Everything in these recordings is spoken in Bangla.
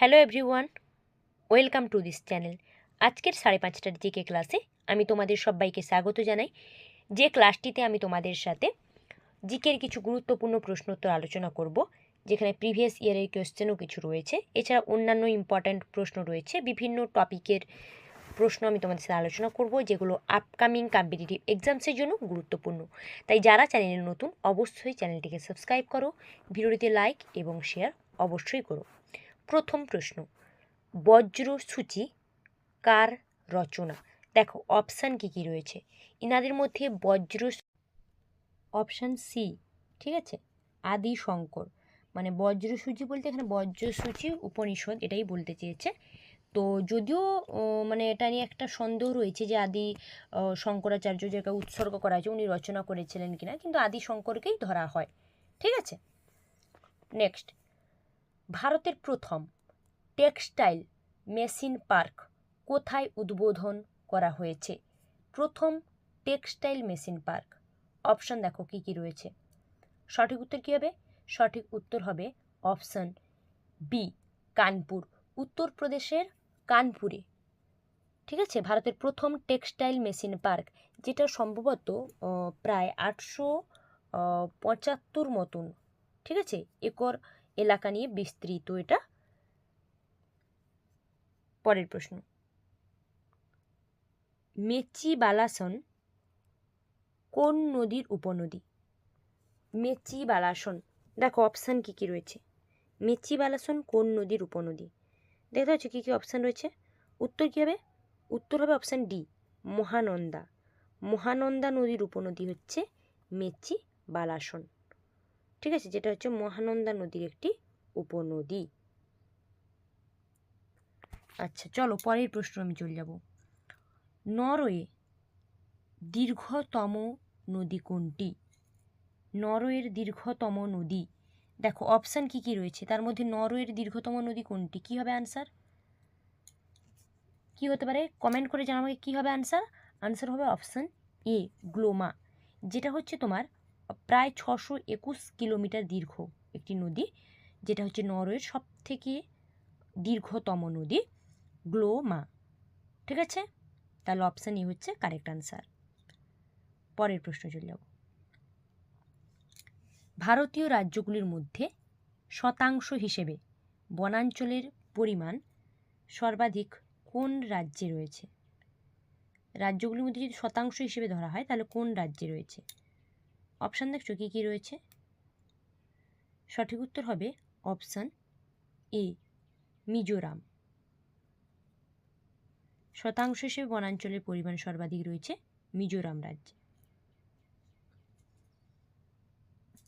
Hello everyone, welcome to this channel. আজকের সাড়ে পাঁচটার জিকে ক্লাসে আমি তোমাদের সবাইকে স্বাগত জানাই। যে ক্লাসটিতে আমি তোমাদের সাথে জিকের কিছু গুরুত্বপূর্ণ প্রশ্নোত্তর আলোচনা করব, যেখানে প্রিভিয়াস ইয়ারের কোয়েশ্চেনও কিছু রয়েছে। এছাড়া অন্যান্য ইম্পর্ট্যান্ট প্রশ্ন রয়েছে। বিভিন্ন টপিকের প্রশ্ন আমি তোমাদের সাথে আলোচনা করব, যেগুলো আপকামিং কম্পিটিটিভ এক্সামসের জন্য গুরুত্বপূর্ণ। তাই যারা চ্যানেলে নতুন, অবশ্যই চ্যানেলটিকে সাবস্ক্রাইব করো, ভিডিওটিতে লাইক এবং শেয়ার অবশ্যই করো। প্রথম প্রশ্ন বজ্রসূচি কার রচনা? দেখো অপশান কী কী রয়েছে? ইনাদের মধ্যে বজ্র অপশান সি ঠিক আছে? আদি শঙ্কর মানে বজ্রসূচি বলতে এখানে বজ্রসূচি উপনিষদ এটাই বলতে চেয়েছে। তো যদিও মানে এটা নিয়ে একটা সন্দেহ রয়েছে যে আদি শঙ্করাচার্য যেটা উৎসর্গ করা হয়েছে, উনি রচনা করেছিলেন কিনা, কিন্তু আদি শঙ্করকেই ধরা হয়, ঠিক আছে? নেক্সট ভারতের প্রথম টেক্সটাইল মেশিন পার্ক কোথায় উদ্বোধন করা হয়েছে? প্রথম টেক্সটাইল মেশিন পার্ক। অপশন দেখো, কী কী রয়েছে? সঠিক উত্তর কী হবে? সঠিক উত্তর হবে অপশন বি, কানপুর। উত্তরপ্রদেশের কানপুরে। ঠিক আছে? ভারতের প্রথম টেক্সটাইল মেশিন পার্ক, যেটা সম্ভবত প্রায় আটশো পঁচাত্তর মতন। ঠিক আছে? একর এলাকা নিয়ে বিস্তৃত এটা। পরের প্রশ্ন। মেচি বালাসন কোন নদীর উপনদী? মেচি বালাসন। দেখো অপশান কী কী রয়েছে? মেচি বালাসন কোন নদীর উপনদী? দেখতে পাচ্ছ কী কী অপশান রয়েছে? উত্তর কী হবে? উত্তর হবে অপশান ডি মহানন্দা। মহানন্দা নদীর উপনদী হচ্ছে মেচি বালাসন। ঠিক আছে? যেটা হচ্ছে মহানন্দা নদীর একটি উপনদী। আচ্ছা চলো পরের প্রশ্ন আমি চলে যাব। নরওয়ে দীর্ঘতম নদী কোনটি? নরওয়ের দীর্ঘতম নদী। দেখো অপশান কি কি রয়েছে? তার মধ্যে নরওয়ের দীর্ঘতম নদী কোনটি? কি হবে আনসার কি হতে পারে? কমেন্ট করে জানা আমাকে কী হবে আনসার আনসার হবে অপশান এ গ্লোমা। যেটা হচ্ছে তোমার প্রায় ছশো একুশ কিলোমিটার দীর্ঘ একটি নদী, যেটা হচ্ছে নরওয়ের সব থেকে দীর্ঘতম নদী, গ্লোমা। ঠিক আছে? তাহলে অপশান হচ্ছে কারেক্ট আনসার পরের প্রশ্ন চলে যাব। ভারতীয় রাজ্যগুলির মধ্যে শতাংশ হিসেবে বনাঞ্চলের পরিমাণ সর্বাধিক কোন রাজ্যে রয়েছে? রাজ্যগুলির মধ্যে যদি শতাংশ হিসেবে ধরা হয়, তাহলে কোন রাজ্যে রয়েছে? অপশান দেখছ কী কী রয়েছে। সঠিক উত্তর হবে অপশান এ মিজোরাম। শতাংশ হিসেবে বনাঞ্চলের পরিমাণ সর্বাধিক রয়েছে মিজোরাম রাজ্যে।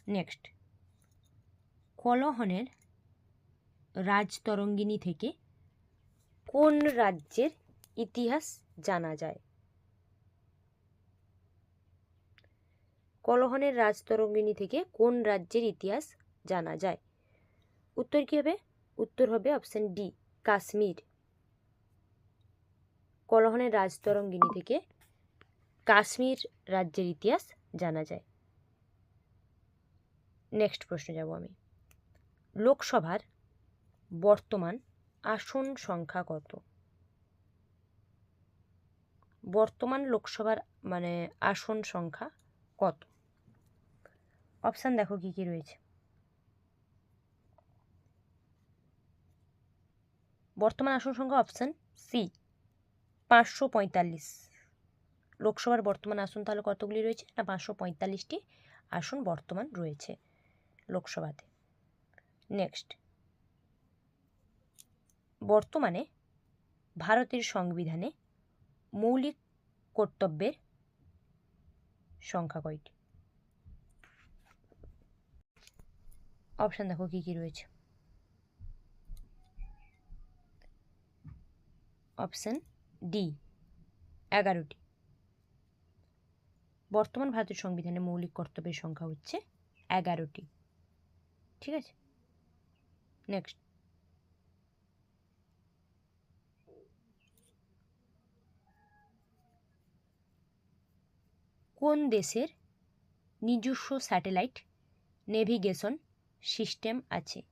নেক্সট কলহনের রাজতরঙ্গিনী থেকে কোন রাজ্যের ইতিহাস জানা যায়? কলহনের রাজতরঙ্গিনী থেকে কোন রাজ্যের ইতিহাস জানা যায়? উত্তর কী হবে? উত্তর হবে অপশান ডি কাশ্মীর। কলহনের রাজতরঙ্গিনী থেকে কাশ্মীর রাজ্যের ইতিহাস জানা যায়। নেক্সট প্রশ্ন যাব আমি। লোকসভার বর্তমান আসন সংখ্যা কত? বর্তমান লোকসভার মানে আসন সংখ্যা কত? অপশান দেখো কি কি রয়েছে। বর্তমান আসন সংখ্যা অপশান সি পাঁচশো পঁয়তাল্লিশ। লোকসভার বর্তমান আসন তাহলে কতগুলি রয়েছে? না, পাঁচশো পঁয়তাল্লিশটি আসন বর্তমান রয়েছে লোকসভাতে। নেক্সট বর্তমানে ভারতের সংবিধানে মৌলিক কর্তব্যের সংখ্যা কয়টি? অপশান দেখো কী কী রয়েছে। অপশান ডি, এগারোটি। বর্তমান ভারতের সংবিধানে মৌলিক কর্তব্যের সংখ্যা হচ্ছে এগারোটি। ঠিক আছে? নেক্সট কোন দেশের নিজস্ব স্যাটেলাইট নেভিগেশন সিস্টেম আছে।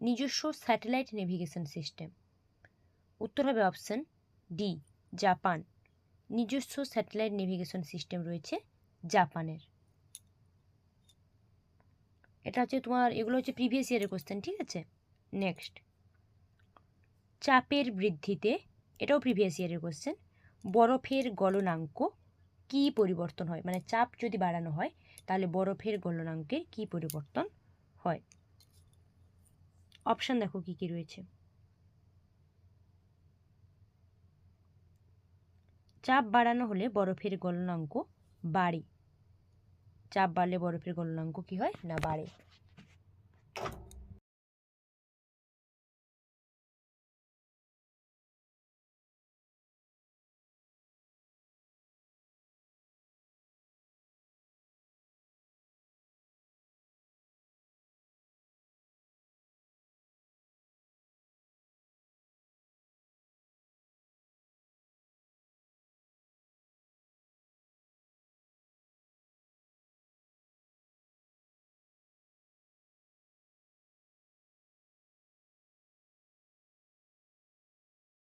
নিজস্ব স্যাটেলাইট নেভিগেশন সিস্টেম। উত্তর হবে অপশান ডি, জাপান। নিজস্ব স্যাটেলাইট নেভিগেশন সিস্টেম রয়েছে জাপানের। এটা হচ্ছে তোমার, এগুলো হচ্ছে প্রিভিয়াস ইয়ারের কোশ্চেন, ঠিক আছে? নেক্সট। চাপের বৃদ্ধিতে, এটাও প্রিভিয়াস ইয়ারের কোশ্চেন, বরফের গলনাঙ্ক কি পরিবর্তন হয়? মানে চাপ যদি বাড়ানো হয়, তাহলে বরফের গলনাঙ্কের কি পরিবর্তন হয়। অপশান দেখো কি কি রয়েছে। চাপ বাড়ানো হলে বরফের গলনাঙ্ক বাড়ে। চাপ বাড়লে বরফের গলনাঙ্ক কি হয়? না বাড়ে।